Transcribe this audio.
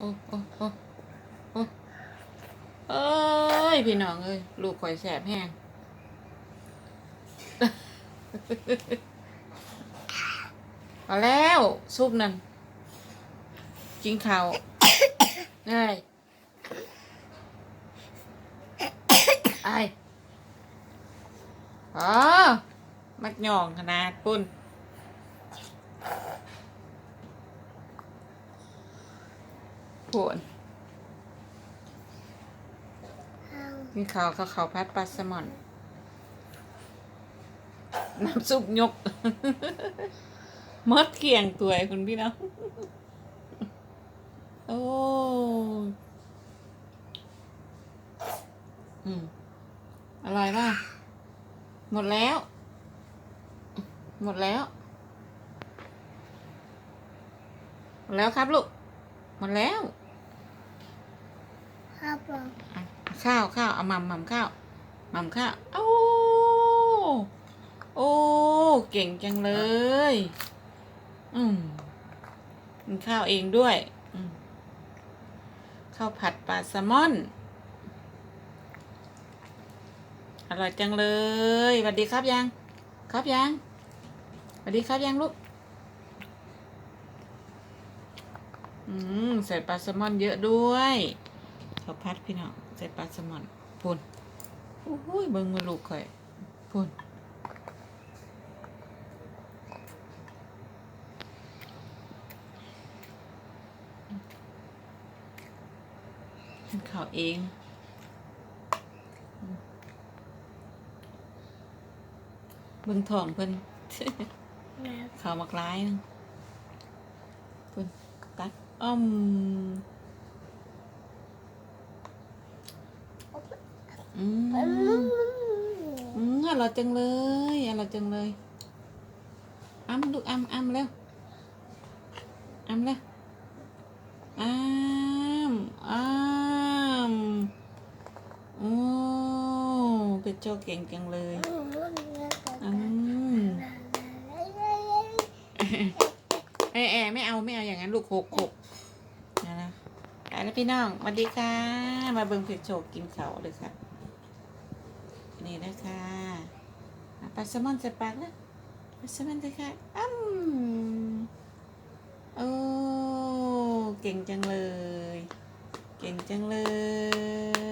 โอ้โอ้โอ้โอ้เอ้ย พี่น้องเอ้ย ลูกข่อยแสบแห้งเอาแล้วซุปนั่นกินข้าวเอ้ยไอ้อ๋อ มักหย่องขนาดปุ่น ปวดกินข้าวข้าวขาพัดปลาแซลมอน น้ำซุปยกมดเกี่ยงตัวคุณพี่น้อง โอ้อืมอร่อยป่ะ หมดแล้ว หมดแล้ว แล้วครับลูก หมดแล้วครับผมอะข้าวข้าวเอาหม่ำหม่ำข้าวหม่ำข้าวโอ้โอ้เก่งจังเลย อืมกินข้าวเองด้วยอืมข้าวผัดปลาแซลมอน อร่อยจังเลยสวัสดีครับยัง ครับยังสวัสดีครับยังลูก อืมใส่ปลาแซลมอนเยอะด้วยข้าวผัดพี่น้องใส่ปลาแซลมอนพูนโอ้ยเบิ่งมาลูกข่อยพูนกินข้าวเองเบิ่งท้องเพิ่นข้าวมักร้ายนึงเพิ่นตักอ้ อมอืมอืมอร่อยจังเลยอร่อยจังเลยอ้ำลูกอ้ำอ้ำแล้วอ้ำแล้วอ้ำอ้ำโอ้เป็นโจเก่งจังเลยอืม เอะเอะไม่เอาไม่เอาอย่างนั้นลูกหกหกนะนะไปแล้วพี่น้องสวัสดีค่ะ มาเบิ่งเพจโชกกินเขาเลยค่ะ นี่นะคะปลาแซลมอนใส่ปากนะปลาแซลมอนใส่ค่ะอ้ำโอ้เก่งจังเลย เก่งจังเลย